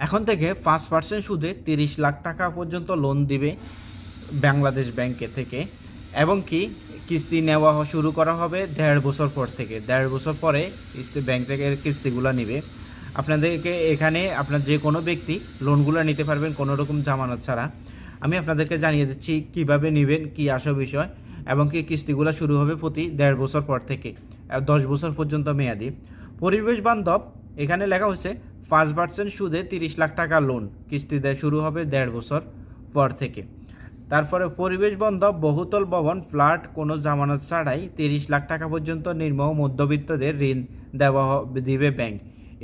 এখন থেকে পাঁচ পার্সেন্ট সুদে তিরিশ লাখ টাকা পর্যন্ত লোন দিবে বাংলাদেশ ব্যাংকে থেকে এবং কি কিস্তি নেওয়া শুরু করা হবে দেড় বছর পর থেকে। দেড় বছর পরে কিস্তি ব্যাংক থেকে কিস্তিগুলো নিবে। আপনাদেরকে এখানে আপনার যে কোনো ব্যক্তি লোনগুলো নিতে পারবেন কোনো রকম জামানত ছাড়া। আমি আপনাদেরকে জানিয়ে দিচ্ছি কীভাবে নেবেন, কি আসল বিষয় এবং কি কিস্তিগুলো শুরু হবে প্রতি দেড় বছর পর থেকে। দশ বছর পর্যন্ত মেয়াদি। পরিবেশ বান্ধব, এখানে লেখা হচ্ছে পাঁচ পার্সেন্ট সুদে তিরিশ লাখ টাকা লোন কিস্তি দেয় শুরু হবে দেড় বছর পর থেকে। তারপরে পরিবেশ বান্ধব বহুতল ভবন, ফ্ল্যাট, কোনো জামানত ছাড়াই তিরিশ লাখ টাকা পর্যন্ত ও মধ্যবিত্তদের ঋণ দেওয়া দিবে ব্যাংক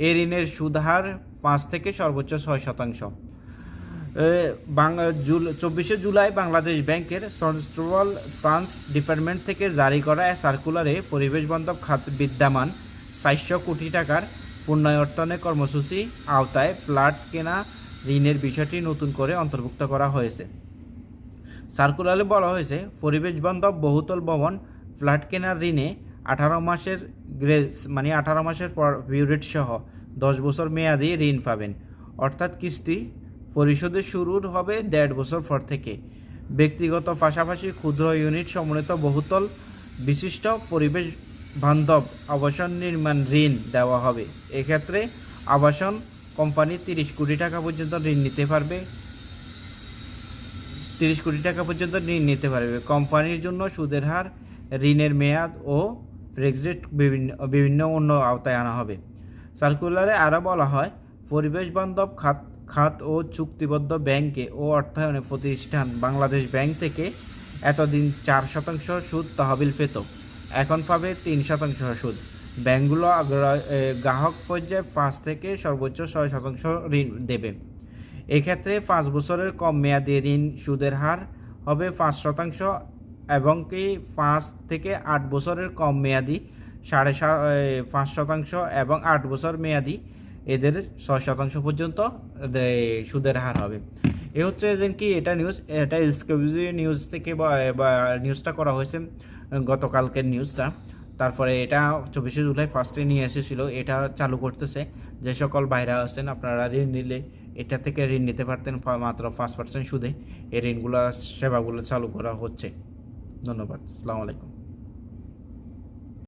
এই ঋণের সুদহার পাঁচ থেকে সর্বোচ্চ ছয় শতাংশ। চব্বিশে জুলাই বাংলাদেশ ব্যাংকের সেন্ট্রাল ফান্ডস ডিপার্টমেন্ট থেকে জারি করা সার্কুলারে পরিবেশ বান্ধব খাত বিদ্যমান চারশো কোটি টাকার পুনর্য়র্তনের কর্মসূচি আওতায় ফ্ল্যাট কেনা ঋণের বিষয়টি নতুন করে অন্তর্ভুক্ত করা হয়েছে। সার্কুলারে বলা হয়েছে, পরিবেশ বান্ধব বহুতল ভবন, ফ্ল্যাট কেনার ঋণে আঠারো মাসের গ্রেস মানে আঠারো মাসের পর পিরিয়ড সহ দশ বছর মেয়াদি ঋণ পাবেন। অর্থাৎ কিস্তি পরিশোধের শুরু হবে দেড় বছর পর থেকে। ব্যক্তিগত পাশাপাশি ক্ষুদ্র ইউনিট সমন্বিত বহুতল বিশিষ্ট পরিবেশ বান্ধব আবাসন নির্মাণ ঋণ দেওয়া হবে। এক্ষেত্রে আবাসন কোম্পানি তিরিশ কোটি টাকা পর্যন্ত ঋণ নিতে পারবে। তিরিশ কোটি টাকা পর্যন্ত ঋণ নিতে পারবে। কোম্পানির জন্য সুদের হার, ঋণের মেয়াদ ও ব্রেক্সিট বিভিন্ন বিভিন্ন অন্য আওতায় আনা হবে। সার্কুলারে আরও বলা হয়, পরিবেশ বান্ধব খাত খাত ও চুক্তিবদ্ধ ব্যাংকে ও অর্থায়নে প্রতিষ্ঠান বাংলাদেশ ব্যাংক থেকে এতদিন চার শতাংশ সুদ তহবিল পেত। এখন পাবে তিন শতাংশ সুদ। এ, গ্রাহক পর্যায়ে পাঁচ থেকে সর্বোচ্চ ছয় শতাংশ ঋণ দেবে। এক্ষেত্রে পাঁচ বছরের কম মেয়াদি ঋণ সুদের হার হবে পাঁচ শতাংশ এবং কি পাঁচ থেকে আট বছরের কম মেয়াদি সাড়ে পাঁচ শতাংশ এবং আট বছর মেয়াদি এদের ছয় শতাংশ পর্যন্ত সুদের হার হবে। এ হচ্ছে যে কি, এটা নিউজ এটা ডিসকাভারি নিউজ থেকে বা নিউজটা করা হয়েছে গতকালকের নিউজটা তারপরে এটা চব্বিশে জুলাই ফার্স্টে নিয়ে এসেছিল, এটা চালু করতেছে। যে সকল বাইরে আছেন, আপনারা ঋণ নিলে এটা থেকে ঋণ নিতে পারতেন মাত্র পাঁচ পার্সেন্ট সুদে। এই ঋণগুলো, সেবাগুলো চালু করা হচ্ছে। ধন্যবাদ, আসসালামু আলাইকুম।